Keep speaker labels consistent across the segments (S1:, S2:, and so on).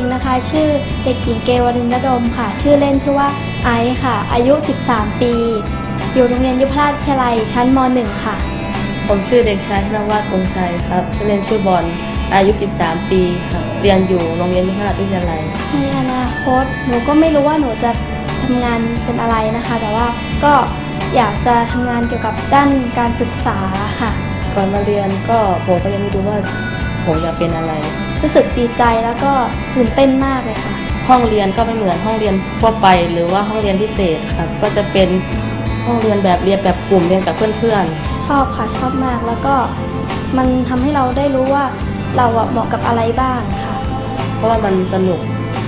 S1: งนะคะ ชื่อเด็กหญิงเกวรินทร์ดมค่ะ ชื่อเล่นชื่อว่าไอซ์ค่ะ อายุ 13 ปี อยู่โรงเรียนยุพราชวิทยาลัยชั้นม .1 ค่ะ
S2: ผมชื่อเด็กชายธนวัฒน์คงชัยครับชื่อเล่นชื่อบอลอายุ 13 ปีครับเรียนอยู่โรงเรียนยุพราชวิทยาลัย
S1: ในอนาคตหนูก็ไม่รู้ว่าหนูจะทำงานเป็นอะไรนะคะ แต่ว่าก็อยากจะทำงานเกี่ยวกับด้านการศึกษาค่ะ
S2: ก่อนมาเรียนก็ผมก็ยังไม่รู้ว่า ผมอยากเป็นอะไร
S1: รู้สึกดีใจแล้วก็ตื่นเต้นมากเลยค่ะ
S2: ห้องเรียนก็ไม่เหมือนห้องเรียนทั่วไป หรือว่าห้องเรียนพิเศษครับก็จะเป็นห้องเรียนแบบเรียนแบบกลุ่มเรียนกับเพื่อน
S1: ชอบค่ะชอบมากแล้วก็มันทำให้เราได้รู้ว่าเราอะเหมาะกับอะไรบ้างค่ะ
S2: ๆเพราะว่ามันสนุก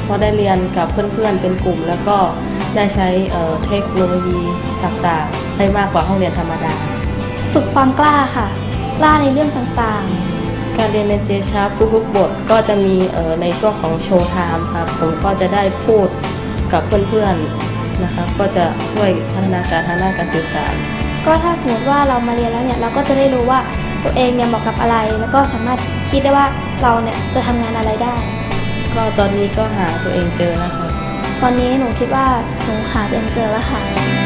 S2: เพราะได้เรียนกับเพื่อนๆเป็นกลุ่ม แล้วก็ได้ใช้เอ่อเทคโนโลยีต่างๆได้มากกว่าห้องเรียนธรรมดา
S1: ฝึกความกล้าค่ะ กล้าในเรื่องต่าง
S2: การเรียนในเจชาร์ปทุกๆบทก็จะมีเอ่อในช่วงของโชว์ไทม์ครับผมก็จะได้พูดกับเพื่อนๆนะครับก็จะช่วยพัฒนาการทางด้านการสื่อสาร
S1: ๆก็ถ้าสมมติว่าเรามาเรียนแล้วเนี่ยเราก็จะได้รู้ว่าตัวเองเนี่ยเหมาะกับอะไร แล้วก็สามารถคิดได้ว่าเราเนี่ยจะทำงานอะไรได้
S2: ก็ตอนนี้ก็หาตัวเองเจอแล้วครับ
S1: ตอนนี้หนูคิดว่าหนูหาตัวเองเจอแล้วค่ะ